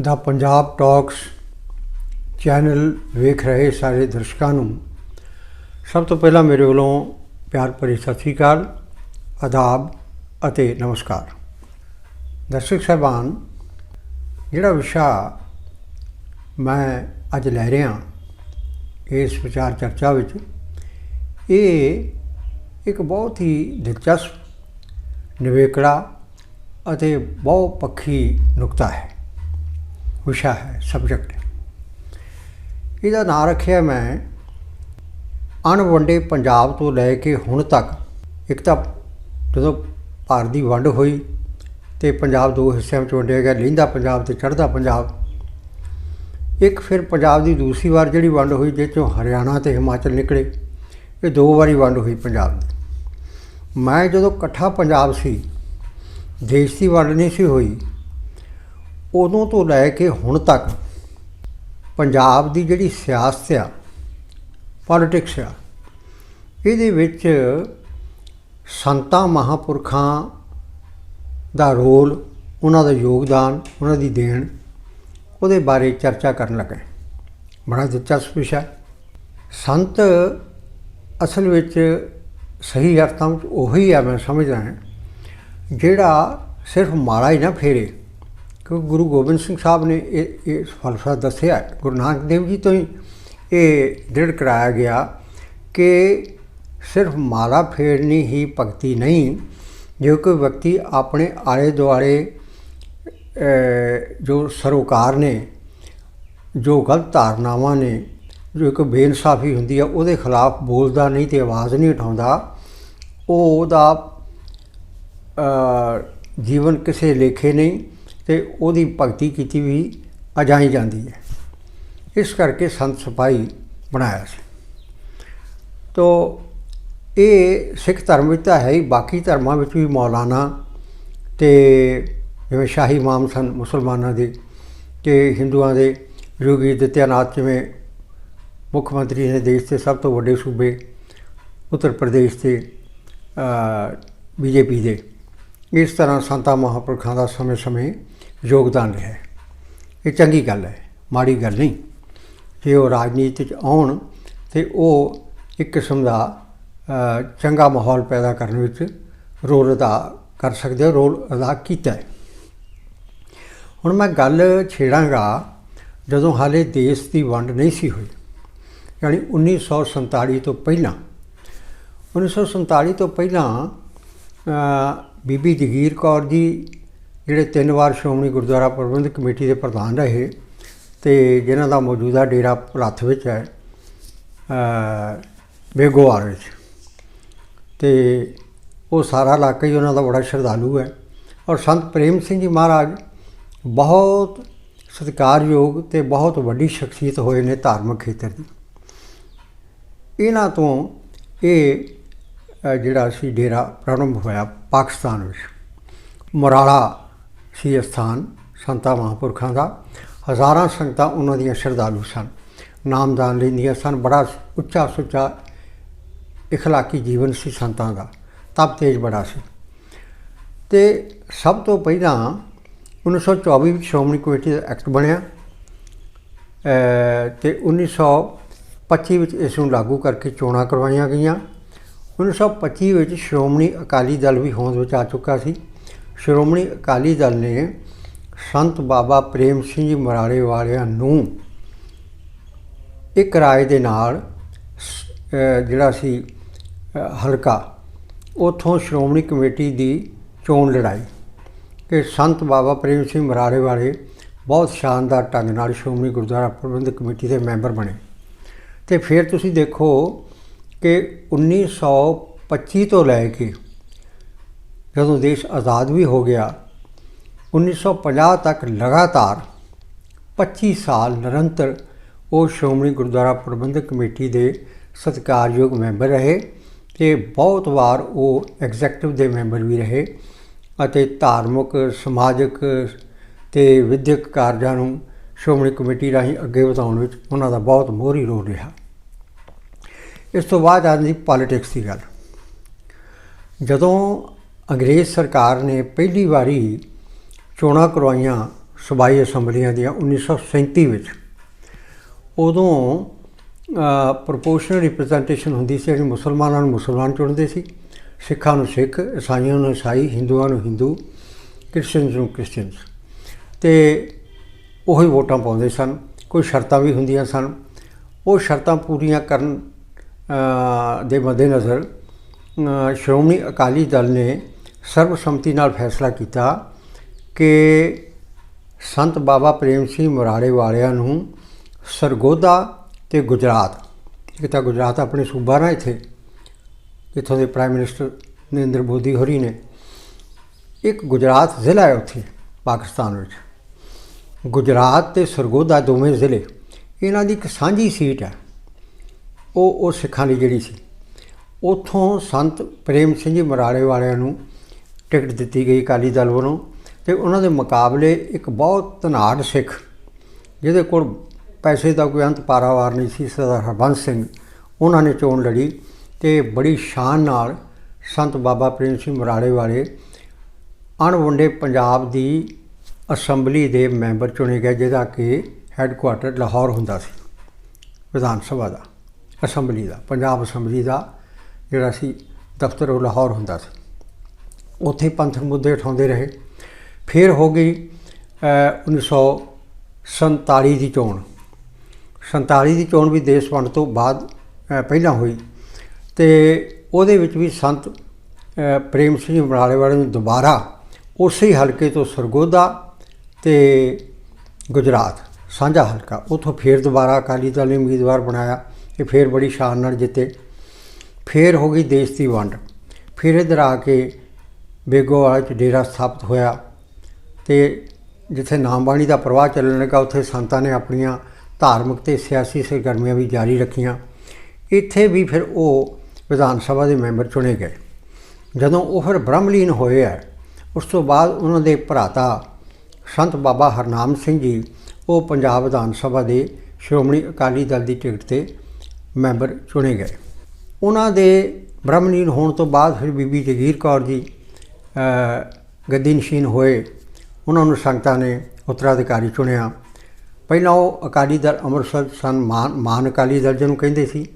ਦਾ Punjab talks channel ਵੇਖ ਰਹੇ ਸਾਰੇ ਦਰਸ਼ਕਾਂ ਨੂੰ। ਸਭ ਤੋਂ ਪਹਿਲਾਂ ਮੇਰੇ ਵੱਲੋਂ ਪਿਆਰ ਭਰੀ ਸਤਿ ਸ੍ਰੀ ਅਕਾਲ, ਆਦਾਬ ਅਤੇ ਨਮਸਕਾਰ। ਦਰਸ਼ਕ ਸਾਹਿਬਾਨ, ਜਿਹੜਾ ਵਿਸ਼ਾ ਮੈਂ ਅੱਜ ਲੈ ਰਿਹਾ ਇਸ ਵਿਚਾਰ ਚਰਚਾ ਵਿੱਚ, ਇਹ ਇੱਕ ਬਹੁਤ ਹੀ ਦਿਲਚਸਪ ਨਿਵੇਕੜਾ ਅਤੇ ਬਹੁ ਪੱਖੀ ਨੁਕਤਾ ਹੈ। ਵਿਸ਼ਾ ਹੈ ਸਬਜੈਕਟ ਹੈ। ਇਹਦਾ ਨਾਂ ਰੱਖਿਆ ਮੈਂ ਅਣਵੰਡੇ ਪੰਜਾਬ ਤੋਂ ਲੈ ਕੇ ਹੁਣ ਤੱਕ। ਇੱਕ ਤਾਂ ਜਦੋਂ ਭਾਰਤ ਦੀ ਵੰਡ ਹੋਈ ਤੇ ਪੰਜਾਬ ਦੋ ਹਿੱਸਿਆਂ ਵਿੱਚ ਵੰਡਿਆ ਗਿਆ ਲਹਿੰਦਾ ਪੰਜਾਬ ਤੇ ਚੜ੍ਹਦਾ ਪੰਜਾਬ। ਇੱਕ ਫਿਰ ਪੰਜਾਬ ਦੀ ਦੂਸਰੀ ਵਾਰ ਜਿਹੜੀ ਵੰਡ ਹੋਈ ਜਿਸ ਚੋਂ ਹਰਿਆਣਾ ਤੇ ਹਿਮਾਚਲ ਨਿਕਲੇ, ਇਹ ਦੋ ਵਾਰੀ ਵੰਡ ਹੋਈ ਪੰਜਾਬ ਦੀ। ਮੈਂ ਜਦੋਂ ਇਕੱਠਾ ਪੰਜਾਬ ਸੀ, ਦੇਸ਼ ਦੀ ਵੰਡ ਨਹੀਂ ਸੀ ਹੋਈ ਉਦੋਂ ਤੋਂ ਲੈ ਕੇ ਹੁਣ ਤੱਕ ਪੰਜਾਬ ਦੀ ਜਿਹੜੀ ਸਿਆਸਤ ਆ ਪੋਲਿਟਿਕਸ ਆ, ਇਹਦੇ ਵਿੱਚ ਸੰਤਾਂ ਮਹਾਪੁਰਖਾਂ ਦਾ ਰੋਲ, ਉਹਨਾਂ ਦਾ ਯੋਗਦਾਨ, ਉਹਨਾਂ ਦੀ ਦੇਣ, ਉਹਦੇ ਬਾਰੇ ਚਰਚਾ ਕਰਨ ਲੱਗੇ। ਬੜਾ ਦਿਲਚਸਪ ਵਿਸ਼ਾ ਸੰਤ ਅਸਲ ਵਿੱਚ ਸਹੀ ਅਰਥਾਂ ਵਿੱਚ ਉਹੀ ਆ, ਮੈਂ ਸਮਝਦਾ ਹਾਂ, ਜਿਹੜਾ ਸਿਰਫ ਮਾਲਾ ਹੀ ਨਾ ਫੇਰੇ। ਕਿਉਂਕਿ ਗੁਰੂ ਗੋਬਿੰਦ ਸਿੰਘ ਸਾਹਿਬ ਨੇ ਇਹ ਇਹ ਫਲਸਫਾ ਦੱਸਿਆ, ਗੁਰੂ ਨਾਨਕ ਦੇਵ ਜੀ ਤੋਂ ਹੀ ਇਹ ਦ੍ਰਿੜ ਕਰਾਇਆ ਗਿਆ ਕਿ ਸਿਰਫ ਮਾਲਾ ਫੇਰਨੀ ਹੀ ਭਗਤੀ ਨਹੀਂ, ਜੇ ਕੋਈ ਵਿਅਕਤੀ ਆਪਣੇ ਆਲੇ ਦੁਆਲੇ ਜੋ ਸਰੋਕਾਰ ਨੇ, ਜੋ ਗਲਤ ਧਾਰਨਾਵਾਂ ਨੇ, ਜੋ ਇੱਕ ਬੇਇਨਸਾਫੀ ਹੁੰਦੀ ਆ, ਉਹਦੇ ਖਿਲਾਫ ਬੋਲਦਾ ਨਹੀਂ ਤੇ ਆਵਾਜ਼ ਨਹੀਂ ਉਠਾਉਂਦਾ ਉਹ ਉਹਦਾ ਜੀਵਨ ਕਿਸੇ ਲੇਖੇ ਨਹੀਂ ਤੇ ਉਹਦੀ ਭਗਤੀ ਕੀਤੀ ਵੀ ਅਜਾਈ ਜਾਂਦੀ ਹੈ। ਇਸ ਕਰਕੇ ਸੰਤ ਸਿਪਾਹੀ ਬਣਾਇਆ ਸੀ। ਤੋ ਇਹ ਸਿੱਖ ਧਰਮ ਵਿੱਚ ਤਾਂ ਹੈ ਹੀ, ਬਾਕੀ ਧਰਮਾਂ ਵਿੱਚ ਵੀ ਮੌਲਾਨਾ ਤੇ ਜਿਵੇਂ ਸ਼ਾਹੀ ਇਮਾਮ ਸਨ ਮੁਸਲਮਾਨਾਂ ਦੇ ਤੇ ਹਿੰਦੂਆਂ ਦੇ ਯੋਗੀ ਦਿੱਤਿਆਨਾਥ ਜਿਵੇਂ ਮੁੱਖ ਮੰਤਰੀ ਨੇ ਦੇਸ਼ ਦੇ ਸਭ ਤੋਂ ਵੱਡੇ ਸੂਬੇ, ਉੱਤਰ ਪ੍ਰਦੇਸ਼ ਦੇ ਬੀਜੇਪੀ ਦੇ। ਇਸ ਤਰ੍ਹਾਂ ਸੰਤਾਂ ਮਹਾਂਪੁਰਖਾਂ ਦਾ ਸਮੇਂ-ਸਮੇਂ ਯੋਗਦਾਨ ਰਿਹਾ ਇਹ ਚੰਗੀ ਗੱਲ ਹੈ, ਮਾੜੀ ਗੱਲ ਨਹੀਂ। ਜੇ ਉਹ ਰਾਜਨੀਤੀ 'ਚ ਆਉਣ ਤੇ ਉਹ ਇੱਕ ਕਿਸਮ ਦਾ ਚੰਗਾ ਮਾਹੌਲ ਪੈਦਾ ਕਰਨ ਵਿੱਚ ਰੋਲ ਅਦਾ ਕਰ ਸਕਦੇ ਹੋ ਰੋਲ ਅਦਾ ਕੀਤਾ ਹੈ। ਹੁਣ ਮੈਂ ਗੱਲ ਛੇੜਾਂਗਾ, ਜਦੋਂ ਹਾਲੇ ਦੇਸ਼ ਦੀ ਵੰਡ ਨਹੀਂ ਸੀ ਹੋਈ, ਯਾਨੀ 1947 ਤੋਂ ਪਹਿਲਾਂ। 1947 ਤੋਂ ਪਹਿਲਾਂ ਬੀਬੀ ਜਗੀਰ ਕੌਰ ਜੀ ਜਿਹੜੇ ਤਿੰਨ ਵਾਰ ਸ਼੍ਰੋਮਣੀ ਗੁਰਦੁਆਰਾ ਪ੍ਰਬੰਧਕ ਕਮੇਟੀ ਦੇ ਪ੍ਰਧਾਨ ਰਹੇ ਤੇ ਜਿਨ੍ਹਾਂ ਦਾ ਮੌਜੂਦਾ ਡੇਰਾ ਭਲੱਥ ਵਿੱਚ ਹੈ ਅ, ਵਿੱਚ। ਤੇ ਉਹ ਸਾਰਾ ਇਲਾਕਾ ਹੀ ਉਹਨਾਂ ਦਾ ਬੜਾ ਸ਼ਰਧਾਲੂ ਹੈ। ਔਰ ਸੰਤ ਪ੍ਰੇਮ ਸਿੰਘ ਜੀ ਮਹਾਰਾਜ ਬਹੁਤ ਸਤਿਕਾਰਯੋਗ ਤੇ ਬਹੁਤ ਵੱਡੀ ਸ਼ਖਸੀਅਤ ਹੋਏ ਨੇ ਧਾਰਮਿਕ ਖੇਤਰ ਦੀ। ਇਹਨਾਂ ਤੋਂ ਇਹ ਜਿਹੜਾ ਸੀ ਡੇਰਾ ਪ੍ਰਾਰੰਭ ਹੋਇਆ ਪਾਕਿਸਤਾਨ ਵਿੱਚ। ਮਰਾਲਾ ਸੀ ਸਥਾਨ ਸੰਤਾਂ ਮਹਾਂਪੁਰਖਾਂ ਦਾ। ਹਜ਼ਾਰਾਂ ਸੰਗਤਾਂ ਉਹਨਾਂ ਦੀਆਂ ਸ਼ਰਧਾਲੂ ਸਨ। ਨਾਮਦਾਨ ਲੈਂਦੀਆਂ ਸਨ। ਬੜਾ ਉੱਚਾ ਸੁੱਚਾ ਇਖਲਾਕੀ ਜੀਵਨ ਸੀ ਸੰਤਾਂ ਦਾ। ਤਪ ਤੇਜ ਬੜਾ ਸੀ। ਤੇ ਸਭ ਤੋਂ ਪਹਿਲਾਂ 1924 ਵਿੱਚ ਸ਼੍ਰੋਮਣੀ ਕਮੇਟੀ ਦਾ ਐਕਟ ਬਣਿਆ। ਅ, ਤੇ 1925 ਵਿੱਚ ਇਸ ਨੂੰ ਲਾਗੂ ਕਰਕੇ ਚੋਣਾਂ ਕਰਵਾਈਆਂ ਗਈਆਂ। 1925 ਵਿੱਚ ਸ਼੍ਰੋਮਣੀ ਅਕਾਲੀ ਦਲ ਵੀ ਹੋਂਦ ਵਿੱਚ ਆ ਚੁੱਕਾ ਸੀ। ਸ਼੍ਰੋਮਣੀ ਅਕਾਲੀ ਦਲ ਨੇ ਸੰਤ ਬਾਬਾ ਪ੍ਰੇਮ ਸਿੰਘ ਜੀ ਮਰਾੜੇ ਵਾਲਿਆਂ ਨੂੰ ਇੱਕ ਰਾਏ ਦੇ ਨਾਲ ਜਿਹੜਾ ਸੀ ਹਲਕਾ, ਉਥੋਂ ਸ਼੍ਰੋਮਣੀ ਕਮੇਟੀ ਦੀ ਚੋਣ ਲੜਾਈ ਕਿ ਸੰਤ ਬਾਬਾ ਪ੍ਰੇਮ ਸਿੰਘ ਮਰਾੜੇ ਵਾਲੇ ਬਹੁਤ ਸ਼ਾਨਦਾਰ ਢੰਗ ਨਾਲ ਸ਼੍ਰੋਮਣੀ ਗੁਰਦੁਆਰਾ ਪ੍ਰਬੰਧਕ ਕਮੇਟੀ ਦੇ ਮੈਂਬਰ ਬਣੇ। ਤੇ ਫਿਰ ਤੁਸੀਂ ਦੇਖੋ ਕਿ 1925 ਤੋਂ ਲੈ ਕੇ ਜਦੋਂ ਦੇਸ਼ ਆਜ਼ਾਦ ਵੀ ਹੋ ਗਿਆ 1950 ਤੱਕ ਲਗਾਤਾਰ 25 ਸਾਲ ਨਿਰੰਤਰ ਉਹ ਸ਼੍ਰੋਮਣੀ ਗੁਰਦੁਆਰਾ ਪ੍ਰਬੰਧਕ ਕਮੇਟੀ ਦੇ ਸਤਿਕਾਰਯੋਗ ਮੈਂਬਰ ਰਹੇ ਤੇ ਬਹੁਤ ਵਾਰ ਉਹ ਐਗਜ਼ੈਕਟਿਵ ਦੇ ਮੈਂਬਰ ਵੀ ਰਹੇ ਅਤੇ ਧਾਰਮਿਕ, ਸਮਾਜਿਕ ਤੇ ਵਿਦਿਅਕ ਕਾਰਜਾਂ ਨੂੰ ਸ਼੍ਰੋਮਣੀ ਕਮੇਟੀ ਰਾਹੀਂ ਅੱਗੇ ਵਧਾਉਣ ਵਿੱਚ ਉਹਨਾਂ ਦਾ ਬਹੁਤ ਮੋਹਰੀ ਰੋਲ ਰਿਹਾ। ਇਸ ਤੋਂ ਬਾਅਦ ਆਉਂਦੀ ਪੋਲਿਟਿਕਸ ਦੀ ਗੱਲ। ਜਦੋਂ ਅੰਗਰੇਜ਼ ਸਰਕਾਰ ਨੇ ਪਹਿਲੀ ਵਾਰੀ ਚੋਣਾਂ ਕਰਵਾਈਆਂ ਸੂਬਾਈ ਅਸੈਂਬਲੀਆਂ ਦੀਆਂ 1937 ਵਿੱਚ। ਉਦੋਂ ਪ੍ਰੋਪੋਰਸ਼ਨਲ ਰਿਪਰੈਜ਼ੈਂਟੇਸ਼ਨ ਹੁੰਦੀ ਸੀ, ਜਿਹੜੀ ਮੁਸਲਮਾਨਾਂ ਨੂੰ ਮੁਸਲਮਾਨ ਚੁਣਦੇ ਸੀ। ਸਿੱਖਾਂ ਨੂੰ ਸਿੱਖ, ਈਸਾਈਆਂ ਨੂੰ ਈਸਾਈ, ਹਿੰਦੂਆਂ ਨੂੰ ਹਿੰਦੂ, ਕ੍ਰਿਸਚੀਅਨਸ ਨੂੰ ਕ੍ਰਿਸਚੀਅਨਸ। ਤੇ ਉਹੀ ਵੋਟਾਂ ਪਾਉਂਦੇ ਸਨ। ਕੋਈ ਸ਼ਰਤਾਂ ਵੀ ਹੁੰਦੀਆਂ ਸਨ। ਉਹ ਸ਼ਰਤਾਂ ਪੂਰੀਆਂ ਕਰਨ ਦੇ ਮੱਦੇਨਜ਼ਰ ਸ਼੍ਰੋਮਣੀ ਅਕਾਲੀ ਦਲ ਨੇ ਸਰਬਸੰਮਤੀ ਨਾਲ ਫੈਸਲਾ ਕੀਤਾ ਕਿ ਸੰਤ ਬਾਬਾ ਪ੍ਰੇਮ ਸਿੰਘ ਮੁਰਾੜੇ ਵਾਲਿਆਂ ਨੂੰ ਸਰਗੋਦਾ ਤੇ ਗੁਜਰਾਤ, ਇੱਕ ਤਾਂ ਗੁਜਰਾਤ ਆਪਣੇ ਸੂਬਾ ਨਾ ਇੱਥੇ ਇੱਥੋਂ ਦੇ ਪ੍ਰਾਈਮ ਮਿਨਿਸਟਰ ਨਰਿੰਦਰ ਮੋਦੀ ਹੋਰੀ ਨੇ, ਇੱਕ ਗੁਜਰਾਤ ਜ਼ਿਲ੍ਹਾ ਹੈ ਉੱਥੇ, ਪਾਕਿਸਤਾਨ ਵਿੱਚ। ਗੁਜਰਾਤ ਤੇ ਸਰਗੋਦਾ ਦੋਵੇਂ ਜ਼ਿਲ੍ਹੇ, ਇਹਨਾਂ ਦੀ ਇੱਕ ਸਾਂਝੀ ਸੀਟ ਹੈ, ਉਹ ਉਹ ਸਿੱਖਾਂ ਦੀ ਜਿਹੜੀ ਸੀ। ਉਥੋਂ ਸੰਤ ਪ੍ਰੇਮ ਸਿੰਘ ਜੀ ਮਰਾੜੇ ਵਾਲਿਆਂ ਨੂੰ ਟਿਕਟ ਦਿੱਤੀ ਗਈ ਅਕਾਲੀ ਦਲ ਵੱਲੋਂ ਤੇ ਉਹਨਾਂ ਦੇ ਮੁਕਾਬਲੇ ਇੱਕ ਬਹੁਤ ਧਨਾੜ ਸਿੱਖ, ਜਿਹਦੇ ਕੋਲ ਪੈਸੇ ਦਾ ਕੋਈ ਅੰਤ ਪਾਰਾਵਾਰ ਨਹੀਂ ਸੀ, ਸਰਦਾਰ ਹਰਬੰਸ ਸਿੰਘ, ਉਹਨਾਂ ਨੇ ਚੋਣ ਲੜੀ ਤੇ ਬੜੀ ਸ਼ਾਨ ਨਾਲ ਸੰਤ ਬਾਬਾ ਪ੍ਰੇਮ ਸਿੰਘ ਮਰਾੜੇ ਵਾਲੇ ਅਣਵੰਡੇ ਪੰਜਾਬ ਦੀ ਅਸੈਂਬਲੀ ਦੇ ਮੈਂਬਰ ਚੁਣੇ ਗਏ, ਜਿਹਦਾ ਕਿ ਹੈੱਡਕੁਆਟਰ ਲਾਹੌਰ ਹੁੰਦਾ ਸੀ, ਵਿਧਾਨ ਸਭਾ ਦਾ, ਅਸੈਂਬਲੀ ਦਾ, ਪੰਜਾਬ ਅਸੈਂਬਲੀ ਦਾ ਜਿਹੜਾ ਸੀ ਦਫ਼ਤਰ ਉਹ ਲਾਹੌਰ ਹੁੰਦਾ ਸੀ। ਉੱਥੇ ਪੰਥਕ ਮੁੱਦੇ ਉਠਾਉਂਦੇ ਰਹੇ। ਫਿਰ ਹੋ ਗਈ ਅ, 1947 ਦੀ ਚੋਣ। 47 ਦੀ ਚੋਣ ਵੀ ਦੇਸ਼ ਵੰਡ ਤੋਂ ਬਾਅਦ ਪਹਿਲਾਂ ਹੋਈ ਤੇ ਉਹਦੇ ਵਿੱਚ ਵੀ ਸੰਤ ਪ੍ਰੇਮ ਸਿੰਘ ਬਰਾੜੇ ਵਾਲੇ ਨੂੰ ਦੁਬਾਰਾ ਉਸੇ ਹਲਕੇ ਤੋਂ ਸਰਗੋਦਾ ਤੇ ਗੁਜਰਾਤ ਸਾਂਝਾ ਹਲਕਾ। ਉਥੋਂ ਫੇਰ ਦੁਬਾਰਾ ਅਕਾਲੀ ਦਲ ਨੇ ਉਮੀਦਵਾਰ ਬਣਾਇਆ ਤੇ ਫੇਰ ਬੜੀ ਸ਼ਾਨ ਨਾਲ ਜਿੱਤੇ। ਫੇਰ ਹੋ ਗਈ ਦੇਸ਼ ਦੀ ਵੰਡ। ਫਿਰ ਇੱਧਰ ਆ ਕੇ ਬੇਗੋਵਾਲ ਚ ਡੇਰਾ ਸਥਾਪਿਤ ਹੋਇਆ ਤੇ ਜਿੱਥੇ ਨਾਮਬਾਣੀ ਦਾ ਪ੍ਰਵਾਹ ਚੱਲਣ ਲੱਗਾ, ਉੱਥੇ ਸੰਤਾਂ ਨੇ ਆਪਣੀਆਂ ਧਾਰਮਿਕ ਤੇ ਸਿਆਸੀ ਸਰਗਰਮੀਆਂ ਵੀ ਜਾਰੀ ਰੱਖੀਆਂ। ਇੱਥੇ ਵੀ ਫਿਰ ਉਹ ਵਿਧਾਨ ਸਭਾ ਦੇ ਮੈਂਬਰ ਚੁਣੇ ਗਏ। ਜਦੋਂ ਉਹ ਫਿਰ ਬ੍ਰਹਮਲੀਨ ਹੋਏ ਆ, ਉਸ ਤੋਂ ਬਾਅਦ ਉਹਨਾਂ ਦੇ ਭਰਾਤਾ ਸੰਤ ਬਾਬਾ ਹਰਨਾਮ ਸਿੰਘ ਜੀ, ਉਹ ਪੰਜਾਬ ਵਿਧਾਨ ਸਭਾ ਦੇ ਸ਼੍ਰੋਮਣੀ ਅਕਾਲੀ ਦਲ ਦੀ ਟਿਕਟ ਤੇ ਮੈਂਬਰ ਚੁਣੇ ਗਏ। ਉਹਨਾਂ ਦੇ ਬ੍ਰਹਮਲੀਨ ਹੋਣ ਤੋਂ ਬਾਅਦ ਫਿਰ ਬੀਬੀ ਜਗੀਰ ਕੌਰ ਜੀ ਅ, ਗੱਦੀ ਨਸ਼ੀਨ ਹੋਏ ਉਹਨਾਂ ਨੂੰ ਸੰਗਤਾਂ ਨੇ ਉੱਤਰਾਧਿਕਾਰੀ ਚੁਣਿਆ। ਪਹਿਲਾਂ ਉਹ ਅਕਾਲੀ ਦਲ ਅੰਮ੍ਰਿਤਸਰ ਸਨ ਮਾਨ ਮਾਨ ਅਕਾਲੀ ਦਲ ਜਿਹਨੂੰ ਕਹਿੰਦੇ ਸੀ।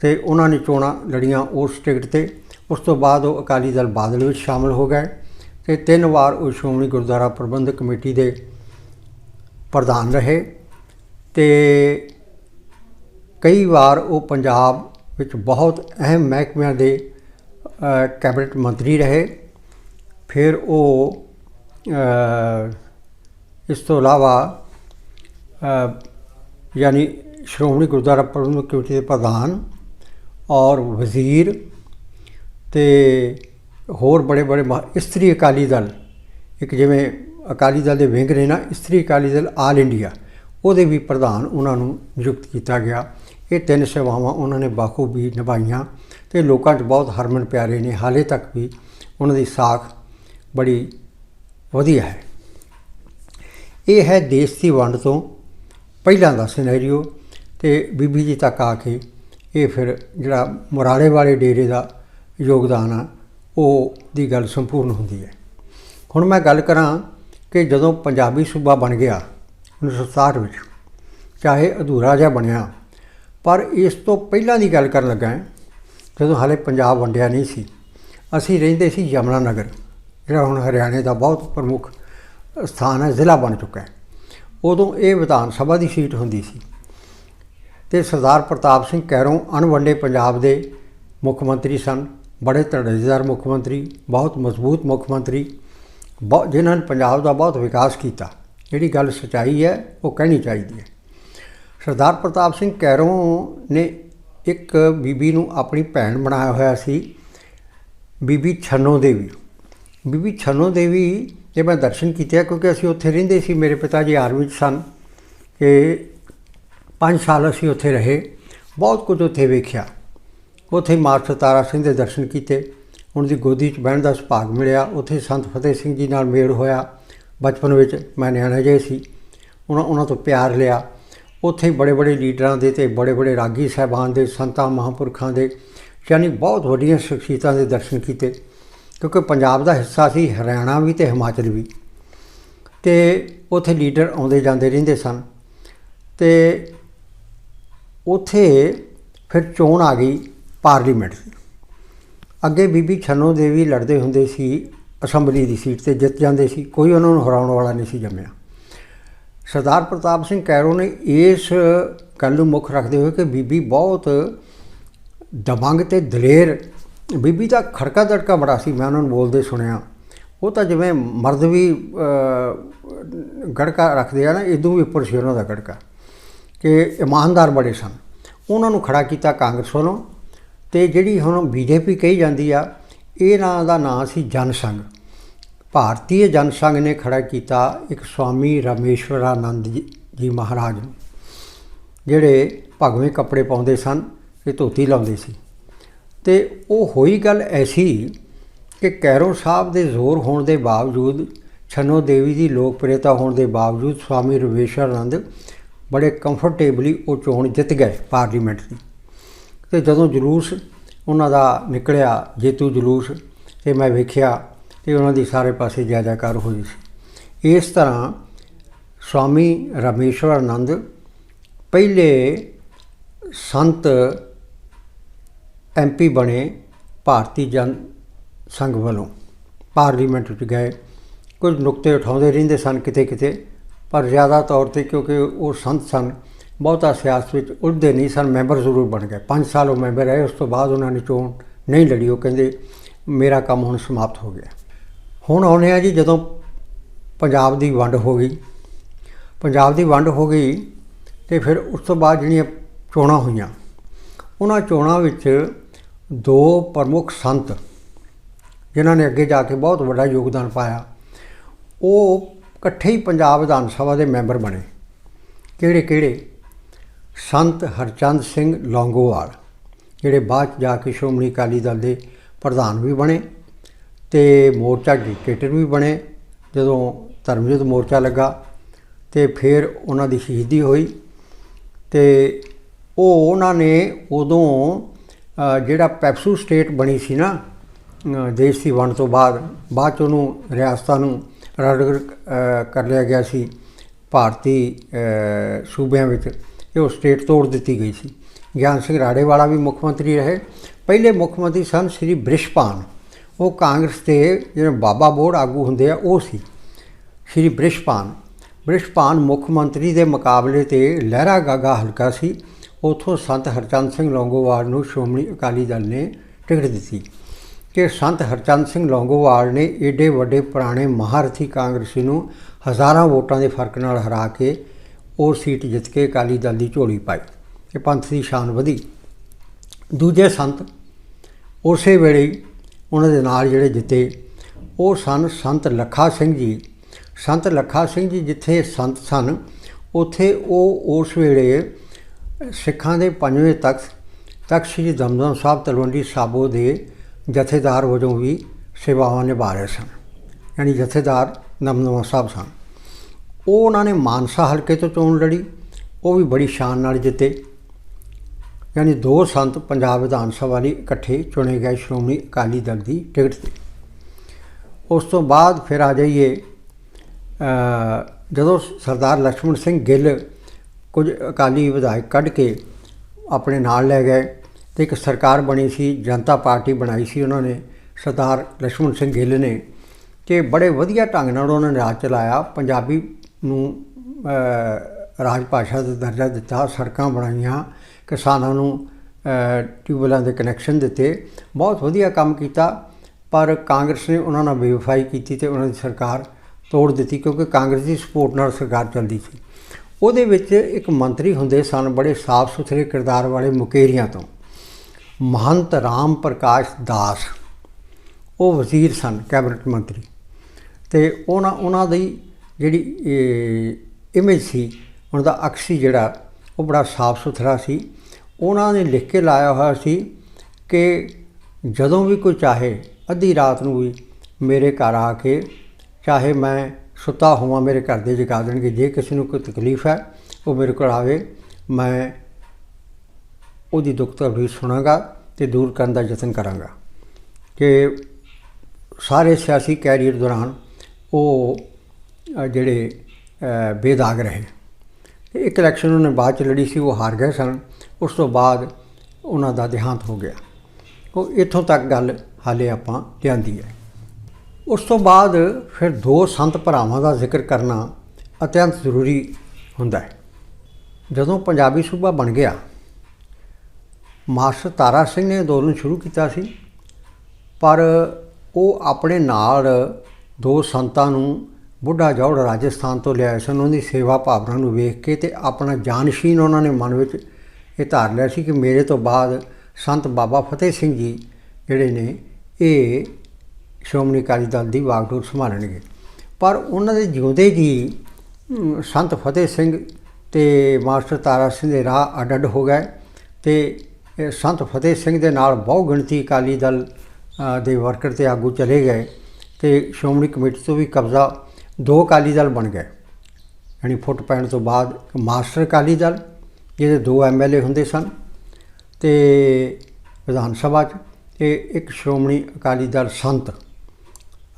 ਤੇ ਉਹਨਾਂ ਨੇ ਚੋਣਾਂ ਲੜੀਆਂ ਉਸ ਟਿਕਟ ਤੇ। ਉਸ ਤੋਂ ਬਾਅਦ ਉਹ ਅਕਾਲੀ ਦਲ ਬਾਦਲ ਵਿੱਚ ਸ਼ਾਮਲ ਹੋ ਗਏ ਤੇ ਤਿੰਨ ਵਾਰ ਉਹ ਸ਼੍ਰੋਮਣੀ ਗੁਰਦੁਆਰਾ ਪ੍ਰਬੰਧਕ ਕਮੇਟੀ ਦੇ ਪ੍ਰਧਾਨ ਰਹੇ ਤੇ ਕਈ ਵਾਰ ਉਹ ਪੰਜਾਬ ਵਿੱਚ ਬਹੁਤ ਅਹਿਮ ਮਹਿਕਮਿਆਂ ਦੇ ਕੈਬਨਿਟ ਮੰਤਰੀ ਰਹੇ। ਫਿਰ ਉਹ ਇਸ ਤੋਂ ਇਲਾਵਾ ਯਾਨੀ ਸ਼੍ਰੋਮਣੀ ਗੁਰਦੁਆਰਾ ਪ੍ਰਬੰਧਕ ਕਮੇਟੀ ਦੇ ਪ੍ਰਧਾਨ ਔਰ ਵਜ਼ੀਰ ਤੇ ਹੋਰ ਬੜੇ ਬੜੇ ਮਹਾ- ਇਸਤਰੀ ਅਕਾਲੀ ਦਲ, ਇੱਕ ਜਿਵੇਂ ਅਕਾਲੀ ਦਲ ਦੇ ਵਿੰਗ ਨੇ ਨਾ, ਇਸਤਰੀ ਅਕਾਲੀ ਦਲ ਆਲ ਇੰਡੀਆ ਉਹਦੇ ਵੀ ਪ੍ਰਧਾਨ ਉਹਨਾਂ ਨੂੰ ਨਿਯੁਕਤ ਕੀਤਾ ਗਿਆ। ਇਹ ਤਿੰਨ ਸੇਵਾਵਾਂ ਉਹਨਾਂ ਨੇ ਬਾਖੂਬੀ ਨਿਭਾਈਆਂ ਤੇ ਲੋਕਾਂ 'ਚ ਬਹੁਤ ਹਰਮਨ ਪਿਆਰੇ ਨੇ। ਹਾਲੇ ਤੱਕ ਵੀ ਉਹਨਾਂ ਦੀ ਸਾਖ ਬੜੀ ਵਧੀਆ ਹੈ। ਇਹ ਹੈ ਦੇਸ਼ ਦੀ ਵੰਡ ਤੋਂ ਪਹਿਲਾਂ ਦਾ ਸਿਨੈਰੀਓ ਤੇ ਬੀਬੀ ਜੀ ਤੱਕ ਆ ਕੇ ਇਹ ਫਿਰ ਜਿਹੜਾ ਮੁਰਾੜੇ ਵਾਲੇ ਡੇਰੇ ਦਾ ਯੋਗਦਾਨ ਆ, ਉਹ ਦੀ ਗੱਲ ਸੰਪੂਰਨ ਹੁੰਦੀ ਹੈ। ਹੁਣ ਮੈਂ ਗੱਲ ਕਰਾਂ ਕਿ ਜਦੋਂ ਪੰਜਾਬੀ ਸੂਬਾ ਬਣ ਗਿਆ 1967 ਵਿੱਚ, ਚਾਹੇ ਅਧੂਰਾ ਜਿਹਾ ਬਣਿਆ, ਪਰ ਇਸ ਤੋਂ ਪਹਿਲਾਂ ਦੀ ਗੱਲ ਕਰਨ ਲੱਗਾ ਜਦੋਂ ਹਾਲੇ ਪੰਜਾਬ ਵੰਡਿਆ ਨਹੀਂ ਸੀ, ਅਸੀਂ ਰਹਿੰਦੇ ਸੀ ਯਮਨਾ ਨਗਰ ਜਿਹੜਾ ਹੁਣ ਹਰਿਆਣੇ ਦਾ ਬਹੁਤ ਪ੍ਰਮੁੱਖ ਸਥਾਨ ਹੈ, ਜ਼ਿਲ੍ਹਾ ਬਣ ਚੁੱਕਾ ਹੈ। ਉਦੋਂ ਇਹ ਵਿਧਾਨ ਸਭਾ ਦੀ ਸੀਟ ਹੁੰਦੀ ਸੀ ਤੇ ਸਰਦਾਰ ਪ੍ਰਤਾਪ ਸਿੰਘ ਕੈਰੋਂ ਅਣਵੰਡੇ ਪੰਜਾਬ ਦੇ ਮੁੱਖ ਮੰਤਰੀ ਸਨ, ਬੜੇ ਧੜੇਦਾਰ ਮੁੱਖ ਮੰਤਰੀ, ਬਹੁਤ ਮਜ਼ਬੂਤ ਮੁੱਖ ਮੰਤਰੀ ਬਹੁ ਜਿਨ੍ਹਾਂ ਨੇ ਪੰਜਾਬ ਦਾ ਬਹੁਤ ਵਿਕਾਸ ਕੀਤਾ। ਜਿਹੜੀ ਗੱਲ ਸਚਾਈ ਹੈ, ਉਹ ਕਹਿਣੀ ਚਾਹੀਦੀ ਹੈ। ਸਰਦਾਰ ਪ੍ਰਤਾਪ ਸਿੰਘ ਕੈਰੋਂ ਨੇ ਇੱਕ ਬੀਬੀ ਨੂੰ ਆਪਣੀ ਭੈਣ ਬਣਾਇਆ ਹੋਇਆ ਸੀ, ਬੀਬੀ ਛੰਨੋ ਦੇਵੀ। ਬੀਬੀ ਛਨੋ ਦੇਵੀ ਦੇ ਮੈਂ ਦਰਸ਼ਨ ਕੀਤੇ ਆ, ਕਿਉਂਕਿ ਅਸੀਂ ਉੱਥੇ ਰਹਿੰਦੇ ਸੀ, ਮੇਰੇ ਪਿਤਾ ਜੀ ਆਰਮੀ 'ਚ ਸਨ, ਕਿ 5 ਸਾਲ ਅਸੀਂ ਉੱਥੇ ਰਹੇ, ਬਹੁਤ ਕੁਝ ਉੱਥੇ ਵੇਖਿਆ। ਉੱਥੇ ਮਾਸਟਰ ਤਾਰਾ ਸਿੰਘ ਦੇ ਦਰਸ਼ਨ ਕੀਤੇ, ਉਹਨਾਂ ਦੀ ਗੋਦੀ 'ਚ ਬਹਿਣ ਦਾ ਸੁਭਾਗ ਮਿਲਿਆ, ਉੱਥੇ ਸੰਤ ਫਤਿਹ ਸਿੰਘ ਜੀ ਨਾਲ ਮੇਲ ਹੋਇਆ, ਬਚਪਨ ਵਿੱਚ ਮੈਂ ਨਿਆਣਾ ਜਿਹਾ ਸੀ, ਉਹਨਾਂ ਉਹਨਾਂ ਤੋਂ ਪਿਆਰ ਲਿਆ। ਉੱਥੇ ਬੜੇ ਬੜੇ ਲੀਡਰਾਂ ਦੇ ਤੇ ਬੜੇ ਬੜੇ ਰਾਗੀ ਸਾਹਿਬਾਨ ਦੇ, ਸੰਤਾਂ, ਮਹਾਂਪੁਰਖਾਂ ਦੇ, ਯਾਨੀ ਬਹੁਤ ਵੱਡੀਆਂ ਸ਼ਖਸੀਅਤਾਂ ਦੇ ਦਰਸ਼ਨ ਕੀਤੇ। ਕਿਉਂਕਿ ਪੰਜਾਬ ਦਾ ਹਿੱਸਾ ਸੀ, ਹਰਿਆਣਾ ਵੀ ਤੇ ਹਿਮਾਚਲ ਵੀ। ਤੇ ਉੱਥੇ ਲੀਡਰ ਆਉਂਦੇ ਜਾਂਦੇ ਰਹਿੰਦੇ ਸਨ। ਤੇ ਉੱਥੇ ਫਿਰ ਚੋਣ ਆ ਗਈ ਪਾਰਲੀਮੈਂਟ ਦੀ। ਅੱਗੇ ਬੀਬੀ ਛੰਨੋ ਦੇਵੀ ਲੜਦੇ ਹੁੰਦੇ ਸੀ, ਅਸੈਂਬਲੀ ਦੀ ਸੀਟ ਤੇ ਜਿੱਤ ਜਾਂਦੇ ਸੀ, ਕੋਈ ਉਹਨਾਂ ਨੂੰ ਹਰਾਉਣ ਵਾਲਾ ਨਹੀਂ ਸੀ ਜੰਮਿਆ। ਸਰਦਾਰ ਪ੍ਰਤਾਪ ਸਿੰਘ ਕੈਰੋਂ ਨੇ ਇਸ ਗੱਲ ਨੂੰ ਮੁੱਖ ਰੱਖਦੇ ਹੋਏ ਕਿ ਬੀਬੀ ਬਹੁਤ ਦਬੰਗ ਤੇ ਦਲੇਰ ਬੀਬੀ ਦਾ ਖੜਕਾ ਦੜਕਾ ਬੜਾ ਸੀ, ਮੈਂ ਉਹਨਾਂ ਨੂੰ ਬੋਲਦੇ ਸੁਣਿਆ। ਉਹ ਤਾਂ ਜਿਵੇਂ ਮਰਦ ਵੀ ਗੜਕਾ ਰੱਖਦੇ ਆ ਨਾ ਇਦੋਂ ਵੀ ਉੱਪਰ ਸੀ ਉਹਨਾਂ ਦਾ ਗੜਕਾ। ਕਿ ਇਮਾਨਦਾਰ ਬੜੇ ਸਨ। ਉਹਨਾਂ ਨੂੰ ਖੜਾ ਕੀਤਾ ਕਾਂਗਰਸ ਵੱਲੋਂ, ਤੇ ਜਿਹੜੀ ਹੁਣ ਬੀਜੇਪੀ ਕਹੀ ਜਾਂਦੀ ਆ, ਇਹ ਨਾਂ ਦਾ ਨਾਂ ਸੀ ਜਨ ਸੰਘ ਭਾਰਤੀ ਜਨ ਸੰਘ ਨੇ ਖੜਾ ਕੀਤਾ ਇੱਕ ਸਵਾਮੀ ਰਾਮੇਸ਼ਵਰਾਨੰਦ ਜੀ ਜੀ ਮਹਾਰਾਜ ਨੂੰ, ਜਿਹੜੇ ਭਗਵੇਂ ਕੱਪੜੇ ਪਾਉਂਦੇ ਸਨ ਤੇ ਧੋਤੀ ਲਾਉਂਦੇ ਸੀ। ਤੇ ਉਹ ਹੋਈ ਗੱਲ ਐਸੀ ਕਿ ਕੈਰੋ ਸਾਹਿਬ ਦੇ ਜ਼ੋਰ ਹੋਣ ਦੇ ਬਾਵਜੂਦ, ਛੰਨੋ ਦੇਵੀ ਦੀ ਲੋਕਪ੍ਰਿਯਤਾ ਹੋਣ ਦੇ ਬਾਵਜੂਦ ਸਵਾਮੀ ਰਵੇਸ਼ਵਰਾਨੰਦ ਬੜੇ ਕੰਫਰਟੇਬਲੀ ਉਹ ਚੋਣ ਜਿੱਤ ਗਏ ਪਾਰਲੀਮੈਂਟ ਦੀ। ਤੇ ਜਦੋਂ ਜਲੂਸ ਉਹਨਾਂ ਦਾ ਨਿਕਲਿਆ, ਜੇਤੂ ਜਲੂਸ, ਤੇ ਮੈਂ ਵੇਖਿਆ ਤੇ ਉਹਨਾਂ ਦੀ ਸਾਰੇ ਪਾਸੇ ਜੈ ਜੈਕਾਰ ਹੋਈ ਸੀ। ਇਸ ਤਰ੍ਹਾਂ ਸਵਾਮੀ ਰਮੇਸ਼ਵਰ ਆਨੰਦ ਪਹਿਲੇ ਸੰਤ ਐਮਪੀ ਬਣੇ ਭਾਰਤੀ ਜਨ ਸੰਘ ਵੱਲੋਂ। ਪਾਰਲੀਮੈਂਟ ਵਿੱਚ ਗਏ। ਕੁਝ ਨੁਕਤੇ ਉਠਾਉਂਦੇ ਰਹਿੰਦੇ ਸਨ ਕਿਤੇ ਕਿਤੇ, ਪਰ ਜ਼ਿਆਦਾ ਤੌਰ ਤੇ ਕਿਉਂਕਿ ਉਹ ਸੰਤ ਸਨ, ਬਹੁਤਾ ਸਿਆਸਤ ਵਿੱਚ ਉਲਝਦੇ ਨਹੀਂ ਸਨ, ਮੈਂਬਰ ਜ਼ਰੂਰ ਬਣ ਗਏ। 5 ਸਾਲ ਉਹ ਮੈਂਬਰ ਰਹੇ, ਉਸ ਤੋਂ ਬਾਅਦ ਉਹਨਾਂ ਨੇ ਚੋਣ ਨਹੀਂ ਲੜੀ। ਉਹ ਕਹਿੰਦੇ, ਮੇਰਾ ਕੰਮ ਹੁਣ ਸਮਾਪਤ ਹੋ ਗਿਆ। ਹੁਣ ਆਉਂਦੇ ਆ ਜੀ ਜਦੋਂ ਪੰਜਾਬ ਦੀ ਵੰਡ ਹੋ ਗਈ। ਪੰਜਾਬ ਦੀ ਵੰਡ ਹੋ ਗਈ ਤੇ ਫਿਰ ਉਸ ਤੋਂ ਬਾਅਦ ਜਿਹੜੀਆਂ ਚੋਣਾਂ ਹੋਈਆਂ ਉਹਨਾਂ ਚੋਣਾਂ ਵਿੱਚ ਦੋ ਪ੍ਰਮੁੱਖ ਸੰਤ ਜਿਨ੍ਹਾਂ ਨੇ ਅੱਗੇ ਜਾ ਕੇ ਬਹੁਤ ਵੱਡਾ ਯੋਗਦਾਨ ਪਾਇਆ, ਉਹ ਇਕੱਠੇ ਹੀ ਪੰਜਾਬ ਵਿਧਾਨ ਸਭਾ ਦੇ ਮੈਂਬਰ ਬਣੇ। ਕਿਹੜੇ ਕਿਹੜੇ? ਸੰਤ ਹਰਚੰਦ ਸਿੰਘ ਲੌਂਗੋਵਾਲ, ਜਿਹੜੇ ਬਾਅਦ 'ਚ ਜਾ ਕੇ ਸ਼੍ਰੋਮਣੀ ਅਕਾਲੀ ਦਲ ਦੇ ਪ੍ਰਧਾਨ ਵੀ ਬਣੇ ਤੇ ਮੋਰਚਾ ਡਿਕਟੇਟਰ ਵੀ ਬਣੇ, ਜਦੋਂ ਧਰਮਯੁੱਧ ਮੋਰਚਾ ਲੱਗਾ ਤੇ ਫਿਰ ਉਹਨਾਂ ਦੀ ਸ਼ਹੀਦੀ ਹੋਈ ਤੇ ਉਹ ਉਹਨਾਂ ਨੇ ਉਦੋਂ ਜਿਹੜਾ ਪੈਪਸੂ ਸਟੇਟ ਬਣੀ ਸੀ ਨਾ ਦੇਸ਼ ਦੀ ਵੰਡ ਤੋਂ ਬਾਅਦ ਬਾਅਦ 'ਚ ਉਹਨੂੰ ਰਿਆਸਤਾਂ ਨੂੰ ਰੱਦ ਕਰ ਲਿਆ ਗਿਆ ਸੀ, ਭਾਰਤੀ ਸੂਬਿਆਂ ਵਿੱਚ ਇਹ ਉਹ ਸਟੇਟ ਤੋੜ ਦਿੱਤੀ ਗਈ ਸੀ। ਗਿਆਨ ਸਿੰਘ ਰਾੜੇਵਾਲਾ ਵੀ ਮੁੱਖ ਮੰਤਰੀ ਰਹੇ। ਪਹਿਲੇ ਮੁੱਖ ਮੰਤਰੀ ਸਨ ਸ੍ਰੀ ਬ੍ਰਿਸ਼ਪਾਨ। ਉਹ ਕਾਂਗਰਸ ਦੇ ਜਿਹੜੇ ਬਾਬਾ ਬੋੜ ਆਗੂ ਹੁੰਦੇ ਆ, ਉਹ ਸੀ ਸ਼੍ਰੀ ਬ੍ਰਿਸ਼ਪਾਨ। ਬ੍ਰਿਸ਼ਪਾਨ ਮੁੱਖ ਮੰਤਰੀ ਦੇ ਮੁਕਾਬਲੇ ਤੇ ਲਹਿਰਾ ਗਾਗਾ ਹਲਕਾ ਸੀ। ਉਥੋਂ ਸੰਤ ਹਰਚੰਦ ਸਿੰਘ ਲੌਂਗੋਵਾਲ ਨੂੰ ਸ਼੍ਰੋਮਣੀ ਅਕਾਲੀ ਦਲ ਨੇ ਟਿਕਟ ਦਿੱਤੀ ਕਿ ਸੰਤ ਹਰਚੰਦ ਸਿੰਘ ਲੌਂਗੋਵਾਲ ਨੇ ਏਡੇ ਵੱਡੇ ਪੁਰਾਣੇ ਮਹਾਰਥੀ ਕਾਂਗਰਸੀ ਨੂੰ ਹਜ਼ਾਰਾਂ ਵੋਟਾਂ ਦੇ ਫ਼ਰਕ ਨਾਲ ਹਰਾ ਕੇ ਉਹ ਸੀਟ ਜਿੱਤ ਕੇ ਅਕਾਲੀ ਦਲ ਦੀ ਝੋਲੀ ਪਾਈ ਤੇ ਪੰਥ ਦੀ ਸ਼ਾਨ ਵਧੀ। ਦੂਜੇ ਸੰਤ ਉਸੇ ਵੇਲੇ ਉਹਨਾਂ ਦੇ ਨਾਲ ਜਿਹੜੇ ਜਿੱਤੇ, ਉਹ ਸਨ ਸੰਤ ਲੱਖਾ ਸਿੰਘ ਜੀ। ਸੰਤ ਲੱਖਾ ਸਿੰਘ ਜੀ ਜਿੱਥੇ ਸੰਤ ਸਨ, ਉੱਥੇ ਉਹ ਉਸ ਵੇਲੇ ਸਿੱਖਾਂ ਦੇ ਪੰਜਵੇਂ ਤਖਤ ਤਖਤ ਸ੍ਰੀ ਦਮਦਮ ਸਾਹਿਬ ਤਲਵੰਡੀ ਸਾਬੋ ਦੇ ਜਥੇਦਾਰ ਵਜੋਂ ਵੀ ਸੇਵਾਵਾਂ ਨਿਭਾ ਰਹੇ ਸਨ, ਯਾਨੀ ਜਥੇਦਾਰ ਦਮਦਮਾ ਸਾਹਿਬ ਸਨ। ਉਹ ਉਹਨਾਂ ਨੇ ਮਾਨਸਾ ਹਲਕੇ ਤੋਂ ਚੋਣ ਲੜੀ, ਉਹ ਵੀ ਬੜੀ ਸ਼ਾਨ ਨਾਲ ਜਿੱਤੇ। ਯਾਨੀ ਦੋ ਸੰਤ ਪੰਜਾਬ ਵਿਧਾਨ ਸਭਾ ਲਈ ਇਕੱਠੇ ਚੁਣੇ ਗਏ ਸ਼੍ਰੋਮਣੀ ਅਕਾਲੀ ਦਲ ਦੀ ਟਿਕਟ ਤੇ। ਉਸ ਤੋਂ ਬਾਅਦ ਫਿਰ ਆ ਜਾਈਏ ਜਦੋਂ ਸਰਦਾਰ ਲక్ష్ਮਣ ਸਿੰਘ ਗਿੱਲ ਕੁਝ ਅਕਾਲੀ ਵਿਧਾਇਕ ਕੱਢ ਕੇ ਆਪਣੇ ਨਾਲ ਲੈ ਗਏ ਤੇ ਇੱਕ ਸਰਕਾਰ ਬਣੀ ਸੀ, ਜਨਤਾ ਪਾਰਟੀ ਬਣਾਈ ਸੀ ਉਹਨਾਂ ਨੇ, ਸਰਦਾਰ ਲਛਮਣ ਸਿੰਘ ਗਿੱਲ ਨੇ ਕਿ ਬੜੇ ਵਧੀਆ ਢੰਗ ਨਾਲ ਉਹਨਾਂ ਨੇ ਰਾਜ ਚਲਾਇਆ। ਪੰਜਾਬੀ ਨੂੰ ਰਾਜ ਭਾਸ਼ਾ ਦਾ ਦਰਜਾ ਦਿੱਤਾ, ਸੜਕਾਂ ਬਣਾਈਆਂ, ਕਿਸਾਨਾਂ ਨੂੰ ਟਿਊਬਵੈੱਲਾਂ ਦੇ ਕਨੈਕਸ਼ਨ ਦਿੱਤੇ। ਬਹੁਤ ਵਧੀਆ ਕੰਮ ਕੀਤਾ, ਪਰ ਕਾਂਗਰਸ ਨੇ ਉਹਨਾਂ ਨਾਲ ਬੇਵਫਾਈ ਕੀਤੀ ਤੇ ਉਹਨਾਂ ਦੀ ਸਰਕਾਰ ਤੋੜ ਦਿੱਤੀ ਕਿਉਂਕਿ ਕਾਂਗਰਸ ਦੀ ਸਪੋਰਟ ਨਾਲ ਸਰਕਾਰ ਚੱਲਦੀ ਸੀ। ਉਹਦੇ ਵਿੱਚ ਇੱਕ ਮੰਤਰੀ ਹੁੰਦੇ ਸਨ, ਬੜੇ ਸਾਫ਼ ਸੁਥਰੇ ਕਿਰਦਾਰ ਵਾਲੇ ਮੁਕੇਰੀਆਂ ਤੋਂ। ਮਹੰਤ ਰਾਮ ਪ੍ਰਕਾਸ਼ ਦਾਸ, ਉਹ ਵਜ਼ੀਰ ਸਨ, ਕੈਬਨਿਟ ਮੰਤਰੀ। ਤੇ ਉਹਨਾਂ ਉਹਨਾਂ ਦੀ ਜਿਹੜੀ ਇਮੇਜ ਸੀ, ਉਹਨਾਂ ਦਾ ਅਕਸੀ ਜਿਹੜਾ, ਉਹ ਬੜਾ ਸਾਫ਼ ਸੁਥਰਾ ਸੀ। ਉਹਨਾਂ ਨੇ ਲਿਖ ਕੇ ਲਾਇਆ ਹੋਇਆ ਸੀ ਕਿ ਜਦੋਂ ਵੀ ਕੋਈ ਚਾਹੇ, ਅੱਧੀ ਰਾਤ ਨੂੰ ਵੀ ਮੇਰੇ ਘਰ ਆ ਕੇ ਚਾਹੇ ਮੈਂ ਸੁੱਤਾ ਹੋਵਾਂ ਮੇਰੇ ਘਰ ਦੇ ਜਗਾ ਦੇਣਗੇ। ਜੇ ਕਿਸੇ ਨੂੰ ਕੋਈ ਤਕਲੀਫ ਹੈ, ਉਹ ਮੇਰੇ ਕੋਲ ਆਵੇ। ਮੈਂ ਉਹਦੀ ਦੁੱਖ ਤਕਲੀਫ ਸੁਣਾਂਗਾ ਤੇ ਦੂਰ ਕਰਨ ਦਾ ਯਤਨ ਕਰਾਂਗਾ। ਕਿ ਸਾਰੇ ਸਿਆਸੀ ਕੈਰੀਅਰ ਦੌਰਾਨ ਉਹ ਜਿਹੜੇ ਬੇਦਾਗ ਰਹੇ। ਤੇ ਇੱਕ ਇਲੈਕਸ਼ਨ ਉਹਨੇ ਬਾਅਦ ਚ ਲੜੀ ਸੀ, ਉਹ ਹਾਰ ਗਏ ਸਨ। ਉਸ ਤੋਂ ਬਾਅਦ ਉਹਨਾਂ ਦਾ ਦੇਹਾਂਤ ਹੋ ਗਿਆ। ਉਹ ਇੱਥੋਂ ਤੱਕ ਗੱਲ ਹਾਲੇ ਆਪਾਂ ਲਿਆਂਦੀ ਹੈ। ਉਸ ਤੋਂ ਬਾਅਦ ਫਿਰ ਦੋ ਸੰਤ ਭਰਾਵਾਂ ਦਾ ਜ਼ਿਕਰ ਕਰਨਾ ਅਤਿਅੰਤ ਜ਼ਰੂਰੀ ਹੁੰਦਾ ਹੈ। ਜਦੋਂ ਪੰਜਾਬੀ ਸੂਬਾ ਬਣ ਗਿਆ, ਮਾਸਟਰ ਤਾਰਾ ਸਿੰਘ ਨੇ ਅੰਦੋਲਨ ਸ਼ੁਰੂ ਕੀਤਾ ਸੀ, ਪਰ ਉਹ ਆਪਣੇ ਨਾਲ ਦੋ ਸੰਤਾਂ ਨੂੰ ਬੁੱਢਾ ਜੌੜ ਰਾਜਸਥਾਨ ਤੋਂ ਲਿਆਏ ਸਨ। ਉਹਨਾਂ ਦੀ ਸੇਵਾ ਭਾਵਨਾ ਨੂੰ ਵੇਖ ਕੇ ਤੇ ਆਪਣਾ ਜਾਨਸ਼ੀਨ ਉਹਨਾਂ ਨੇ ਮਨ ਵਿੱਚ ਇਹ ਧਾਰ ਲਿਆ ਸੀ ਕਿ ਮੇਰੇ ਤੋਂ ਬਾਅਦ ਸੰਤ ਬਾਬਾ ਫਤਿਹ ਸਿੰਘ ਜੀ ਜਿਹੜੇ ਨੇ, ਇਹ ਸ਼੍ਰੋਮਣੀ ਅਕਾਲੀ ਦਲ ਦੀ ਵਾਗਡੋਰ ਸੰਭਾਲਣਗੇ। ਪਰ ਉਹਨਾਂ ਦੇ ਜਿਉਂਦੇ ਜੀ ਸੰਤ ਫਤਿਹ ਸਿੰਘ ਤੇ ਮਾਸਟਰ ਤਾਰਾ ਸਿੰਘ ਦੇ ਰਾਹ ਅੱਡ ਅੱਡ ਹੋ ਗਏ ਤੇ ਸੰਤ ਫਤਿਹ ਸਿੰਘ ਦੇ ਨਾਲ ਬਹੁ ਗਿਣਤੀ ਅਕਾਲੀ ਦਲ ਦੇ ਵਰਕਰ ਤੇ ਆਗੂ ਚਲੇ ਗਏ ਤੇ ਸ਼੍ਰੋਮਣੀ ਕਮੇਟੀ ਤੋਂ ਵੀ ਕਬਜ਼ਾ ਦੋ ਅਕਾਲੀ ਦਲ ਬਣ ਗਏ ਯਾਨੀ ਫੁੱਟ ਪੈਣ ਤੋਂ ਬਾਅਦ ਇੱਕ ਮਾਸਟਰ ਅਕਾਲੀ ਦਲ, ਜਿਹਦੇ ਦੋ ਐਮਐਲਏ ਹੁੰਦੇ ਸਨ ਤੇ ਵਿਧਾਨ ਸਭਾ 'ਚ ਤੇ ਇੱਕ ਸ਼੍ਰੋਮਣੀ ਅਕਾਲੀ ਦਲ ਸੰਤ।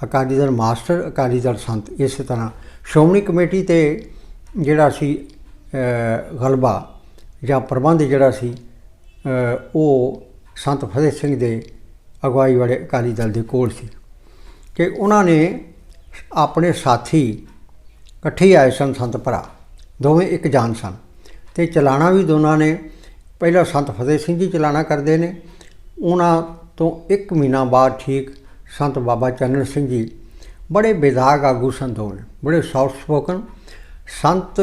ਅਕਾਲੀ ਦਲ ਮਾਸਟਰ, ਅਕਾਲੀ ਦਲ ਸੰਤ, ਇਸੇ ਤਰ੍ਹਾਂ। ਸ਼੍ਰੋਮਣੀ ਕਮੇਟੀ ਤੇ ਜਿਹੜਾ ਸੀ ਗਲਬਾ ਜਾਂ ਪ੍ਰਬੰਧ ਜਿਹੜਾ ਸੀ ਉਹ ਸੰਤ ਫਤਿਹ ਸਿੰਘ ਦੇ ਅਗਵਾਈ ਵਾਲੇ ਅਕਾਲੀ ਦਲ ਦੇ ਕੋਲ ਸੀ। ਕਿ ਉਹਨਾਂ ਨੇ ਆਪਣੇ ਸਾਥੀ ਇਕੱਠੇ ਹੀ ਆਏ ਸਨ ਸੰਤ ਭਰਾ। ਦੋਵੇਂ ਇੱਕ ਜਾਨ ਸਨ। ਤੇ ਚਲਾਣਾ ਵੀ ਦੋਨਾਂ ਨੇ। ਪਹਿਲਾਂ ਸੰਤ ਫਤਿਹ ਸਿੰਘ ਜੀ ਚਲਾਣਾ ਕਰਦੇ ਨੇ। ਉਹਨਾਂ ਤੋਂ ਇੱਕ ਮਹੀਨਾ ਬਾਅਦ ਠੀਕ ਸੰਤ ਬਾਬਾ ਚੰਨਨ ਸਿੰਘ ਜੀ, ਬੜੇ ਬੇਦਾਗ ਆਗੂ ਸਨ ਦੋਵੇਂ ਬੜੇ ਸੌਫਟ ਸਪੋਕਨ ਸੰਤ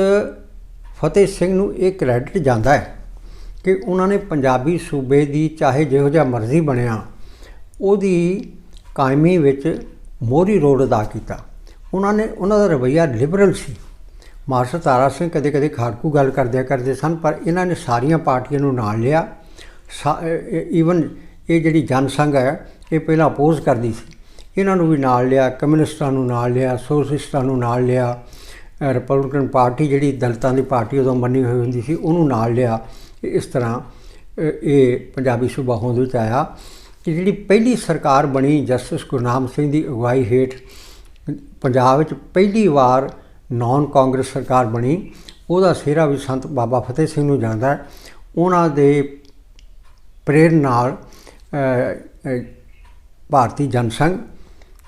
ਫਤਿਹ ਸਿੰਘ ਨੂੰ ਇਹ ਕ੍ਰੈਡਿਟ ਜਾਂਦਾ ਹੈ ਕਿ ਉਹਨਾਂ ਨੇ ਪੰਜਾਬੀ ਸੂਬੇ ਦੀ ਚਾਹੇ ਜਿਹੋ ਜਿਹਾ ਮਰਜ਼ੀ ਬਣਿਆ, ਉਹਦੀ ਕਾਇਮੀ ਵਿੱਚ ਮੋਹਰੀ ਰੋਲ ਅਦਾ ਕੀਤਾ। ਉਹਨਾਂ ਨੇ ਉਹਨਾਂ ਦਾ ਰਵੱਈਆ ਲਿਬਰਲ ਸੀ। ਮਾਸਟਰ ਤਾਰਾ ਸਿੰਘ ਕਦੇ ਕਦੇ ਖਾੜਕੂ ਗੱਲ ਕਰਦਿਆ ਕਰਦੇ ਸਨ, ਪਰ ਇਹਨਾਂ ਨੇ ਸਾਰੀਆਂ ਪਾਰਟੀਆਂ ਨੂੰ ਨਾਲ ਲਿਆ। ਈਵਨ ਇਹ ਜਿਹੜੀ ਜਨਸੰਘ ਹੈ, ਇਹ ਪਹਿਲਾਂ ਅਪੋਜ਼ ਕਰਦੀ ਸੀ। ਇਹਨਾਂ ਨੂੰ ਵੀ ਨਾਲ ਲਿਆ, ਕਮਿਊਨਿਸਟਾਂ ਨੂੰ ਨਾਲ ਲਿਆ, ਸੋਸ਼ਲਿਸਟਾਂ ਨੂੰ ਨਾਲ ਲਿਆ ਰਿਪਬਲਿਕਨ ਪਾਰਟੀ ਜਿਹੜੀ ਦਲਿਤਾਂ ਦੀ ਪਾਰਟੀ ਉਦੋਂ ਮੰਨੀ ਹੋਈ ਹੁੰਦੀ ਸੀ, ਉਹਨੂੰ ਨਾਲ ਲਿਆ। ਇਸ ਤਰ੍ਹਾਂ ਇਹ ਪੰਜਾਬੀ ਸੂਬਾ ਹੋਂਦ ਵਿੱਚ ਆਇਆ ਕਿ ਜਿਹੜੀ ਪਹਿਲੀ ਸਰਕਾਰ ਬਣੀ ਜਸਟਿਸ ਗੁਰਨਾਮ ਸਿੰਘ ਦੀ ਅਗਵਾਈ ਹੇਠ, ਪੰਜਾਬ ਵਿੱਚ ਪਹਿਲੀ ਵਾਰ ਨਾਨ ਕਾਂਗਰਸ ਸਰਕਾਰ ਬਣੀ। ਉਹਦਾ ਸਿਹਰਾ ਵੀ ਸੰਤ ਬਾਬਾ ਫਤਿਹ ਸਿੰਘ ਨੂੰ ਜਾਂਦਾ ਉਹਨਾਂ ਦੇ ਪ੍ਰੇਰਨਾ ਨਾਲ ਭਾਰਤੀ ਜਨਸੰਘ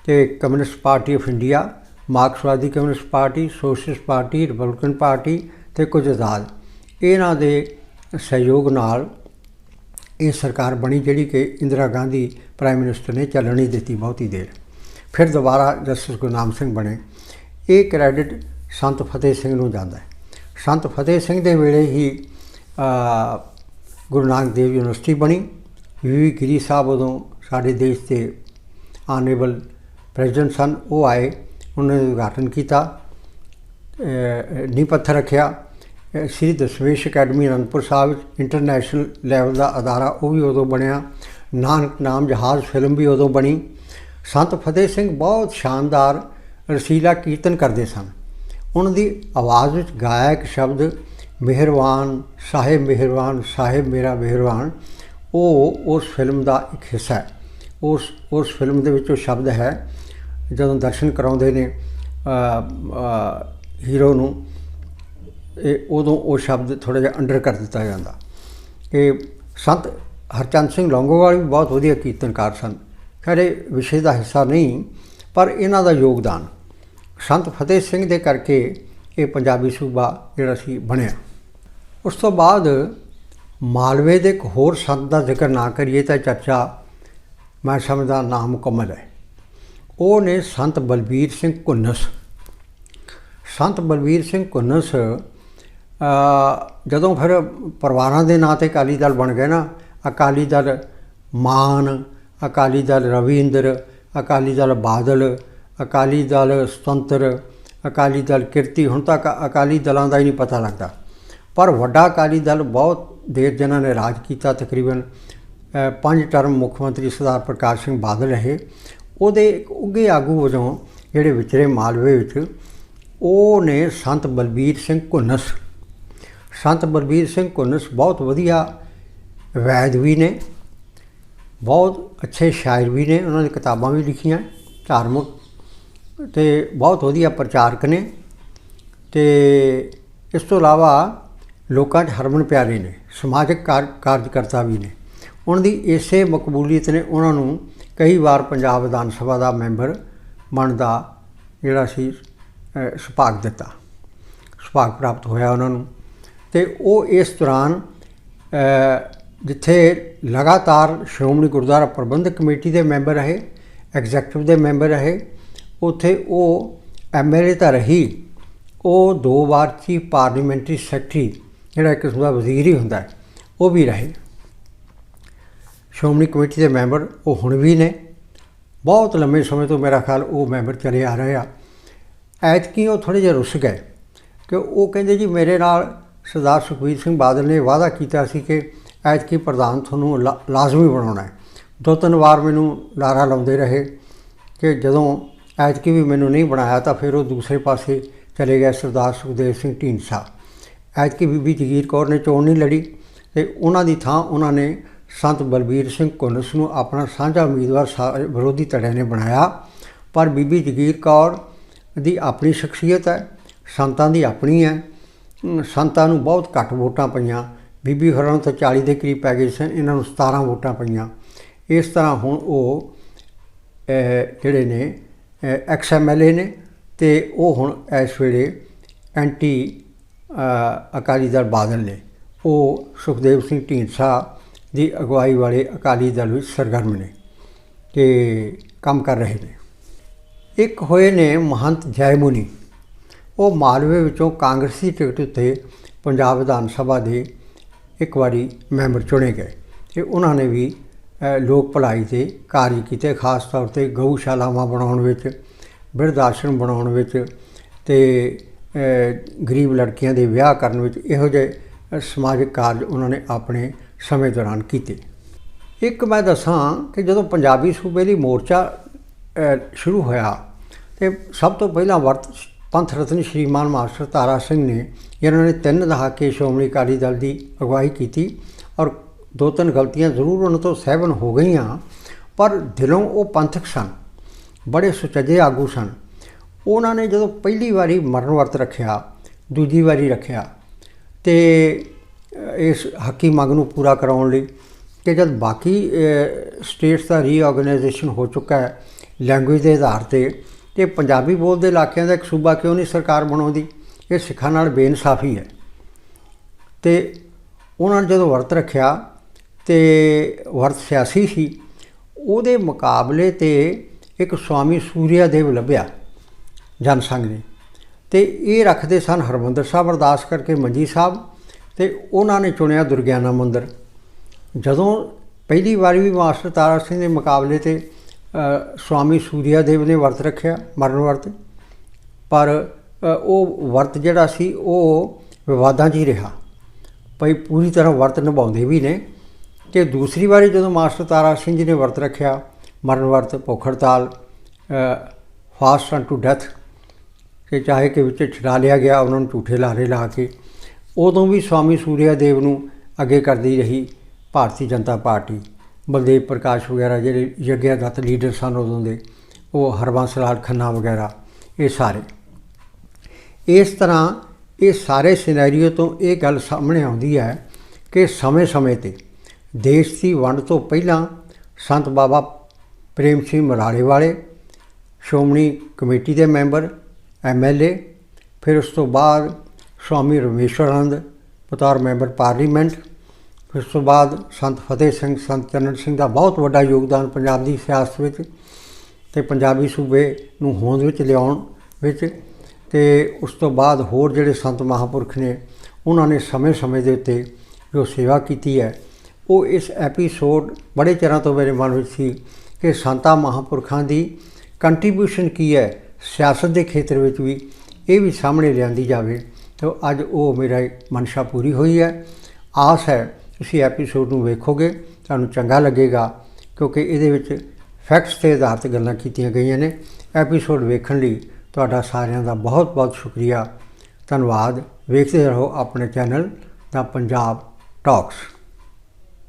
ਤੇ ਕਮਿਊਨਿਸਟ ਪਾਰਟੀ ਆਫ ਇੰਡੀਆ, ਮਾਰਕਸਵਾਦੀ communist party, socialist party, republican party ਤੇ ਕੁਝ ਆਜ਼ਾਦ ਇਹਨਾਂ ਦੇ ਸਹਿਯੋਗ ਨਾਲ ਇਹ ਸਰਕਾਰ ਬਣੀ ਜਿਹੜੀ ਕਿ ਇੰਦਰਾ ਗਾਂਧੀ ਪ੍ਰਾਈਮ ਮਿਨਿਸਟਰ ਨੇ ਚੱਲਣ ਨਹੀਂ ਦਿੱਤੀ ਬਹੁਤੀ ਦੇਰ। ਫਿਰ ਦੁਬਾਰਾ ਜਸਟਿਸ ਗੁਰਨਾਮ ਸਿੰਘ ਬਣੇ। ਇਹ ਕ੍ਰੈਡਿਟ ਸੰਤ ਫਤਿਹ ਸਿੰਘ ਨੂੰ ਜਾਂਦਾ ਹੈ। ਸੰਤ ਫਤਿਹ ਸਿੰਘ ਦੇ ਵੇਲੇ ਹੀ ਗੁਰੂ ਨਾਨਕ ਦੇਵ ਯੂਨੀਵਰਸਿਟੀ ਬਣੀ। ਵੀ ਗਿਰੀ ਸਾਹਿਬ ਉਦੋਂ ਸਾਡੇ ਦੇਸ਼ ਦੇ ਆਨਰੇਬਲ ਪ੍ਰੈਜ਼ੀਡੈਂਟ ਸਨ ਉਹ ਆਏ ਉਹਨਾਂ ਨੇ ਉਦਘਾਟਨ ਕੀਤਾ ਅ, ਨੀਂਹ ਪੱਥਰ ਰੱਖਿਆ ਸ਼੍ਰੀ ਦਸ਼ਮੇਸ਼ ਅਕੈਡਮੀ ਅਨੰਦਪੁਰ ਸਾਹਿਬ ਵਿੱਚ ਇੰਟਰਨੈਸ਼ਨਲ ਲੈਵਲ ਦਾ ਅਦਾਰਾ ਉਹ ਵੀ ਉਦੋਂ ਬਣਿਆ ਨਾਨਕ ਨਾਮ ਜਹਾਜ਼ ਫਿਲਮ ਵੀ ਉਦੋਂ ਬਣੀ ਸੰਤ ਫਤਿਹ ਸਿੰਘ ਬਹੁਤ ਸ਼ਾਨਦਾਰ ਰਸੀਲਾ ਕੀਰਤਨ ਕਰਦੇ ਸਨ। ਉਹਨਾਂ ਦੀ ਆਵਾਜ਼ ਵਿੱਚ ਗਾਇਆ ਇੱਕ ਸ਼ਬਦ ਮਿਹਰਬਾਨ ਸਾਹਿਬ ਮਿਹਰਵਾਨ ਸਾਹਿਬ ਮੇਰਾ ਮਿਹਰਵਾਨ ਉਹ ਉਸ ਫਿਲਮ ਦਾ ਇੱਕ ਹਿੱਸਾ ਹੈ। ਉਸ ਉਸ ਫਿਲਮ ਦੇ ਵਿੱਚ ਉਹ ਸ਼ਬਦ ਹੈ, ਜਦੋਂ ਦਰਸ਼ਨ ਕਰਾਉਂਦੇ ਨੇ ਹੀਰੋ ਨੂੰ, ਇਹ ਉਦੋਂ ਉਹ ਸ਼ਬਦ ਥੋੜਾ ਜਿਹਾ ਅੰਡਰ ਕਰ ਦਿੱਤਾ ਜਾਂਦਾ। ਕਿ ਸੰਤ ਹਰਚੰਦ ਸਿੰਘ ਲੌਂਗੋਵਾਲ ਵੀ ਬਹੁਤ ਵਧੀਆ ਕੀਰਤਨਕਾਰ ਸਨ। ਖਰੇ ਵਿਸ਼ੇ ਦਾ ਹਿੱਸਾ ਨਹੀਂ, ਪਰ ਇਹਨਾਂ ਦਾ ਯੋਗਦਾਨ। ਸੰਤ ਫਤਿਹ ਸਿੰਘ ਦੇ ਕਰਕੇ ਇਹ ਪੰਜਾਬੀ ਸੂਬਾ ਜਿਹੜਾ ਸੀ, ਬਣਿਆ। ਉਸ ਤੋਂ ਬਾਅਦ ਮਾਲਵੇ ਦੇ ਇੱਕ ਹੋਰ ਸੰਤ ਦਾ ਜ਼ਿਕਰ ਨਾ ਕਰੀਏ ਤਾਂ ਚਰਚਾ ਮੈਂ ਸਮਝਦਾ ਨਾਮ ਮੁਕੰਮਲ ਹੈ। ਉਹ ਨੇ ਸੰਤ ਬਲਬੀਰ ਸਿੰਘ ਘੁੰਨਸ। ਸੰਤ ਬਲਬੀਰ ਸਿੰਘ ਘੁੰਨਸ ਜਦੋਂ ਫਿਰ ਪਰਿਵਾਰਾਂ ਦੇ ਨਾਂ ਤੇ ਅਕਾਲੀ ਦਲ ਬਣ ਗਏ ਨਾ, ਅਕਾਲੀ ਦਲ ਮਾਨ, ਅਕਾਲੀ ਦਲ ਰਵਿੰਦਰ, ਅਕਾਲੀ ਦਲ ਬਾਦਲ, ਅਕਾਲੀ ਦਲ ਸੁਤੰਤਰ, ਅਕਾਲੀ ਦਲ ਕਿਰਤੀ, ਹੁਣ ਤੱਕ ਅਕਾਲੀ ਦਲਾਂ ਦਾ ਹੀ ਨਹੀਂ ਪਤਾ ਲੱਗਦਾ। ਪਰ ਵੱਡਾ ਅਕਾਲੀ ਦਲ ਬਹੁਤ ਦੇਰ ਜਿਨ੍ਹਾਂ ਨੇ ਰਾਜ ਕੀਤਾ ਤਕਰੀਬਨ ਪੰਜ ਟਰਮ ਮੁੱਖ ਮੰਤਰੀ ਸਰਦਾਰ ਪ੍ਰਕਾਸ਼ ਸਿੰਘ ਬਾਦਲ ਰਹੇ। ਉਹਦੇ ਇੱਕ ਉੱਘੇ ਆਗੂ ਵਜੋਂ ਜਿਹੜੇ ਵਿਚਰੇ ਮਾਲਵੇ ਵਿੱਚ, ਉਹ ਨੇ ਸੰਤ ਬਲਬੀਰ ਸਿੰਘ ਘੁੰਨਸ। ਸੰਤ ਬਲਬੀਰ ਸਿੰਘ ਘੁੰਨਸ ਬਹੁਤ ਵਧੀਆ ਵੈਦ ਵੀ ਨੇ, ਬਹੁਤ ਅੱਛੇ ਸ਼ਾਇਰ ਵੀ ਨੇ, ਉਹਨਾਂ ਨੇ ਕਿਤਾਬਾਂ ਵੀ ਲਿਖੀਆਂ, ਧਾਰਮਿਕ ਤੇ ਬਹੁਤ ਵਧੀਆ ਪ੍ਰਚਾਰਕ ਨੇ। ਤੇ ਇਸ ਤੋਂ ਇਲਾਵਾ ਲੋਕਾਂ 'ਚ ਹਰਮਨ ਪਿਆਰੇ ਨੇ। ਸਮਾਜਿਕ ਕਾਰ- ਕਾਰਜਕਰਤਾ ਵੀ ਨੇ। ਉਹਨਾਂ ਦੀ ਇਸੇ ਮਕਬੂਲੀਅਤ ਨੇ ਉਹਨਾਂ ਨੂੰ ਕਈ ਵਾਰ ਪੰਜਾਬ ਵਿਧਾਨ ਸਭਾ ਦਾ ਮੈਂਬਰ ਬਣਨ ਦਾ ਜਿਹੜਾ ਸੀ ਸੁਭਾਗ ਦਿੱਤਾ। ਸੁਭਾਗ ਪ੍ਰਾਪਤ ਹੋਇਆ ਉਹਨਾਂ ਨੂੰ। ਤੇ ਉਹ ਇਸ ਦੌਰਾਨ ਜਿੱਥੇ ਲਗਾਤਾਰ ਸ਼੍ਰੋਮਣੀ ਗੁਰਦੁਆਰਾ ਪ੍ਰਬੰਧਕ ਕਮੇਟੀ ਦੇ ਮੈਂਬਰ ਰਹੇ, ਐਗਜ਼ੈਕਟਿਵ ਦੇ ਮੈਂਬਰ ਰਹੇ, ਉੱਥੇ ਉਹ ਐਮਐਲਏ ਤਾਂ ਰਹੀ। ਉਹ ਦੋ ਵਾਰ ਚੀਫ ਪਾਰਲੀਮੈਂਟਰੀ ਸੈਕਟਰੀ ਜਿਹੜਾ ਇੱਕ ਕਿਸਮ ਦਾ ਵਜ਼ੀਰ ਹੀ ਹੁੰਦਾ ਉਹ ਵੀ ਰਹੇ। ਸ਼੍ਰੋਮਣੀ ਕਮੇਟੀ ਦੇ ਮੈਂਬਰ ਉਹ ਹੁਣ ਵੀ ਨੇ। ਬਹੁਤ ਲੰਮੇ ਸਮੇਂ ਤੋਂ ਮੇਰਾ ਖਿਆਲ ਉਹ ਮੈਂਬਰ ਚਲੇ ਆ ਰਹੇ ਆ। ਐਤਕੀ ਉਹ ਥੋੜੇ ਜਿਹਾ ਰੁੱਸ ਗਏ ਕਿ ਉਹ ਕਹਿੰਦੇ ਜੀ ਮੇਰੇ ਨਾਲ ਸਰਦਾਰ ਸੁਖਬੀਰ ਸਿੰਘ ਬਾਦਲ ਨੇ ਵਾਅਦਾ ਕੀਤਾ ਸੀ ਕਿ ਐਤਕੀ ਪ੍ਰਧਾਨ ਤੁਹਾਨੂੰ ਲਾ- ਲਾਜ਼ਮੀ ਬਣਾਉਣਾ ਹੈ। ਦੋ ਤਿੰਨ ਵਾਰ ਮੈਨੂੰ ਲਾਰਾ ਲਾਉਂਦੇ ਰਹੇ ਕਿ ਜਦੋਂ ਐਤਕੀ ਵੀ ਮੈਨੂੰ ਨਹੀਂ ਬਣਾਇਆ ਤਾਂ ਫਿਰ ਉਹ ਦੂਸਰੇ ਪਾਸੇ ਚਲੇ ਗਏ ਸਰਦਾਰ ਸੁਖਦੇਵ ਸਿੰਘ ਢੀਂਡਸਾ। ਐਤਕੀ ਬੀਬੀ ਜਗੀਰ ਕੌਰ ਨੇ ਚੋਣ ਨਹੀਂ ਲੜੀ ਤੇ ਉਹਨਾਂ ਦੀ ਥਾਂ ਉਹਨਾਂ ਨੇ ਸੰਤ ਬਲਬੀਰ ਸਿੰਘ ਕੁੰਨਸ ਨੂੰ ਆਪਣਾ ਸਾਂਝਾ ਉਮੀਦਵਾਰ ਸਾਰੇ ਵਿਰੋਧੀ ਧੜਿਆਂ ਨੇ ਬਣਾਇਆ। ਪਰ ਬੀਬੀ ਜਗੀਰ ਕੌਰ ਦੀ ਆਪਣੀ ਸ਼ਖਸੀਅਤ ਹੈ, ਸੰਤਾਂ ਦੀ ਆਪਣੀ ਹੈ। ਸੰਤਾਂ ਨੂੰ ਬਹੁਤ ਘੱਟ ਵੋਟਾਂ ਪਈਆਂ। ਬੀਬੀ ਹੋਰਾਂ ਨੂੰ ਤਾਂ 40 ਦੇ ਕਰੀਬ ਪੈ ਗਏ ਸਨ, ਇਹਨਾਂ ਨੂੰ 17 ਵੋਟਾਂ ਪਈਆਂ। ਇਸ ਤਰ੍ਹਾਂ ਹੁਣ ਉਹ ਜਿਹੜੇ ਨੇ ਐਕਸ ਐਮਐਲਏ ਨੇ ਤੇ ਉਹ ਹੁਣ ਇਸ ਵੇਲੇ ਐਂਟੀ ਅਕਾਲੀ ਦਲ ਬਾਦਲ ਨੇ, ਉਹ ਸੁਖਦੇਵ ਸਿੰਘ ਢੀਂਡਸਾ ਦੀ ਅਗਵਾਈ ਵਾਲੇ ਅਕਾਲੀ ਦਲ ਵਿੱਚ ਸਰਗਰਮ ਨੇ ਤੇ ਕੰਮ ਕਰ ਰਹੇ ਨੇ। ਇੱਕ ਹੋਏ ਨੇ ਮਹੰਤ ਜੈ ਮੁਨੀ ਉਹ ਮਾਲਵੇ ਵਿੱਚੋਂ ਕਾਂਗਰਸੀ ਟਿਕਟ ਉੱਤੇ ਪੰਜਾਬ ਵਿਧਾਨ ਸਭਾ ਦੇ ਇੱਕ ਵਾਰੀ ਮੈਂਬਰ ਚੁਣੇ ਗਏ ਤੇ ਉਹਨਾਂ ਨੇ ਵੀ ਲੋਕ ਭਲਾਈ 'ਤੇ ਕਾਰਜ ਕੀਤੇ, ਖਾਸ ਤੌਰ ਤੇ ਗਊਸ਼ਾਲਾਵਾਂ ਬਣਾਉਣ ਵਿੱਚ, ਬਿਰਧ ਆਸ਼ਰਮ ਬਣਾਉਣ ਵਿੱਚ ਤੇ ਗਰੀਬ ਲੜਕੀਆਂ ਦੇ ਵਿਆਹ ਕਰਨ ਵਿੱਚ ਇਹੋ ਜਿਹੇ ਸਮਾਜਿਕ ਕਾਰਜ ਉਹਨਾਂ ਨੇ ਆਪਣੇ ਸਮੇਂ ਦੌਰਾਨ ਕੀਤੇ। ਇੱਕ ਮੈਂ ਦੱਸਾਂ ਕਿ ਜਦੋਂ ਪੰਜਾਬੀ ਸੂਬੇ ਲਈ ਮੋਰਚਾ ਸ਼ੁਰੂ ਹੋਇਆ ਤੇ ਸਭ ਤੋਂ ਪਹਿਲਾਂ ਵਰਤ ਪੰਥ ਰਤਨ ਸ਼੍ਰੀਮਾਨ ਮਾਸਟਰ ਤਾਰਾ ਸਿੰਘ ਨੇ ਜਿਨ੍ਹਾਂ ਨੇ ਤਿੰਨ ਦਹਾਕੇ ਸ਼੍ਰੋਮਣੀ ਅਕਾਲੀ ਦਲ ਦੀ ਅਗਵਾਈ ਕੀਤੀ ਔਰ ਦੋ ਤਿੰਨ ਗਲਤੀਆਂ ਜ਼ਰੂਰ ਉਹਨਾਂ ਤੋਂ ਸਹਿਬਨ ਹੋ ਗਈਆਂ, ਪਰ ਦਿਲੋਂ ਉਹ ਪੰਥਕ ਸਨ, ਬੜੇ ਸੁਚੱਜੇ ਆਗੂ ਸਨ। ਉਹਨਾਂ ਨੇ ਜਦੋਂ ਪਹਿਲੀ ਵਾਰੀ ਮਰਨ ਵਰਤ ਰੱਖਿਆ, ਦੂਜੀ ਵਾਰੀ ਰੱਖਿਆ, ਤੇ ਇਸ ਹੱਕੀ ਮੰਗ ਨੂੰ ਪੂਰਾ ਕਰਾਉਣ ਲਈ ਕਿ ਜਦ ਬਾਕੀ ਸਟੇਟਸ ਦਾ ਰੀਆਰਗੇਨਾਈਜੇਸ਼ਨ ਹੋ ਚੁੱਕਾ ਹੈ ਲੈਂਗੁਏਜ ਦੇ ਆਧਾਰ ਤੇ ਤੇ ਪੰਜਾਬੀ ਬੋਲਦੇ ਇਲਾਕਿਆਂ ਦਾ ਇੱਕ ਸੂਬਾ ਕਿਉਂ ਨਹੀਂ ਸਰਕਾਰ ਬਣਾਉਂਦੀ? ਇਹ ਸਿੱਖਾਂ ਨਾਲ ਬੇਇਨਸਾਫੀ ਹੈ। ਤੇ ਉਹਨਾਂ ਨੇ ਜਦੋਂ ਵਰਤ ਰੱਖਿਆ, ਤੇ ਵਰਤ ਸਿਆਸੀ ਸੀ, ਉਹਦੇ ਮੁਕਾਬਲੇ ਤੇ ਇੱਕ ਸਵਾਮੀ ਸੂਰਿਆ ਦੇਵ ਲੱਭਿਆ। ਜਨ ਸੰਘ ਨੇ। ਤੇ ਇਹ ਰੱਖਦੇ ਸਨ ਹਰਮੰਦਰ ਸਾਹਿਬ, ਅਰਦਾਸ ਕਰਕੇ ਮੰਜੀ ਸਾਹਿਬ ਤੇ ਉਹਨਾਂ ਨੇ ਚੁਣਿਆ ਦੁਰਗਿਆਨਾ ਮੰਦਿਰ। ਜਦੋਂ ਪਹਿਲੀ ਵਾਰੀ ਵੀ ਮਾਸਟਰ ਤਾਰਾ ਸਿੰਘ ਦੇ ਮੁਕਾਬਲੇ ਤੇ ਸਵਾਮੀ ਸੂਰਿਆ ਦੇਵ ਨੇ ਵਰਤ ਰੱਖਿਆ, ਮਰਨ ਵਰਤ, ਪਰ ਉਹ ਵਰਤ ਜਿਹੜਾ ਸੀ, ਉਹ ਵਿਵਾਦਾਂ 'ਚ ਹੀ ਰਿਹਾ। ਭਈ ਪੂਰੀ ਤਰ੍ਹਾਂ ਵਰਤ ਨਿਭਾਉਂਦੇ ਵੀ ਨੇ। ਤੇ ਦੂਸਰੀ ਵਾਰੀ ਜਦੋਂ ਮਾਸਟਰ ਤਾਰਾ ਸਿੰਘ ਜੀ ਨੇ ਵਰਤ ਰੱਖਿਆ, ਮਰਨ ਵਰਤ, ਭੁੱਖ ਹੜਤਾਲ ਫਾਸਟ ਟੂ ਡੈਥ ਕਿ ਚਾਹੇ ਕਿ ਵਿੱਚ ਛਡਾ ਲਿਆ ਗਿਆ, ਉਹਨਾਂ ਨੂੰ ਝੂਠੇ ਲਾਰੇ ਲਾ ਕੇ। ਉਦੋਂ ਵੀ ਸਵਾਮੀ ਸੂਰਿਆ ਦੇਵ ਨੂੰ ਅੱਗੇ ਕਰਦੀ ਰਹੀ ਭਾਰਤੀ ਜਨਤਾ ਪਾਰਟੀ। ਬਲਦੇਵ ਪ੍ਰਕਾਸ਼ ਵਗੈਰਾ ਜਿਹੜੇ ਯੱਗਿਆ ਦੱਤ ਲੀਡਰ ਸਨ ਉਦੋਂ ਦੇ, ਉਹ ਹਰਬੰਸ ਲਾਲ ਖੰਨਾ ਵਗੈਰਾ, ਇਹ ਸਾਰੇ। ਇਸ ਤਰ੍ਹਾਂ ਇਹ ਸਾਰੇ ਸਿਨੈਰੀਓ ਤੋਂ ਇਹ ਗੱਲ ਸਾਹਮਣੇ ਆਉਂਦੀ ਹੈ ਕਿ ਸਮੇਂ-ਸਮੇਂ ਤੇ ਦੇਸ਼ ਦੀ ਵੰਡ ਤੋਂ ਪਹਿਲਾਂ ਸੰਤ ਬਾਬਾ ਪ੍ਰੇਮ ਸਿੰਘ ਮਰਾੜੇ ਵਾਲੇ, ਸ਼੍ਰੋਮਣੀ ਕਮੇਟੀ ਦੇ ਮੈਂਬਰ ਐਮਐਲਏ ਫਿਰ ਉਸ ਤੋਂ ਬਾਅਦ ਸਵਾਮੀ ਰਮੇਸ਼ਵਰਾਨੰਦ ਬਤੌਰ ਮੈਂਬਰ ਪਾਰਲੀਮੈਂਟ, ਫਿਰ ਉਸ ਤੋਂ ਬਾਅਦ ਸੰਤ ਫਤਿਹ ਸਿੰਘ, ਸੰਤ ਚੰਨਣ ਸਿੰਘ ਦਾ ਬਹੁਤ ਵੱਡਾ ਯੋਗਦਾਨ ਪੰਜਾਬ ਦੀ ਸਿਆਸਤ ਵਿੱਚ ਤੇ ਪੰਜਾਬੀ ਸੂਬੇ ਨੂੰ ਹੋਂਦ ਵਿੱਚ ਲਿਆਉਣ ਵਿੱਚ ਤੇ ਉਸ ਤੋਂ ਬਾਅਦ ਹੋਰ ਜਿਹੜੇ ਸੰਤ ਮਹਾਪੁਰਖ ਨੇ, ਉਹਨਾਂ ਨੇ ਸਮੇਂ-ਸਮੇਂ ਦੇ ਉੱਤੇ ਜੋ ਸੇਵਾ ਕੀਤੀ ਹੈ, ਉਹ ਇਸ ਐਪੀਸੋਡ ਬੜੇ ਚਿਰਾਂ ਤੋਂ ਮੇਰੇ ਮਨ ਵਿੱਚ ਸੀ ਕਿ ਸੰਤਾਂ ਮਹਾਪੁਰਖਾਂ ਦੀ ਕੰਟਰੀਬਿਊਸ਼ਨ ਕੀ ਹੈ ਸਿਆਸਤ ਦੇ ਖੇਤਰ ਵਿੱਚ ਵੀ ਇਹ ਵੀ ਸਾਹਮਣੇ ਲਿਆਂਦੀ ਜਾਵੇ, ਤਾਂ ਅੱਜ ਉਹ ਮੇਰਾ ਮਨਸ਼ਾ ਪੂਰੀ ਹੋਈ ਹੈ। ਆਸ ਹੈ ਤੁਸੀਂ ਐਪੀਸੋਡ ਨੂੰ ਵੇਖੋਗੇ, ਤੁਹਾਨੂੰ ਚੰਗਾ ਲੱਗੇਗਾ, ਕਿਉਂਕਿ ਇਹਦੇ ਵਿੱਚ ਫੈਕਟਸ ਤੇ ਆਧਾਰਿਤ ਗੱਲਾਂ ਕੀਤੀਆਂ ਗਈਆਂ ਨੇ। ਐਪੀਸੋਡ ਵੇਖਣ ਲਈ ਤੁਹਾਡਾ ਸਾਰਿਆਂ ਦਾ ਬਹੁਤ ਬਹੁਤ ਸ਼ੁਕਰੀਆ। ਧੰਨਵਾਦ। ਵੇਖਦੇ ਰਹੋ ਆਪਣੇ ਚੈਨਲ ਦਾ ਪੰਜਾਬ ਟਾਕਸ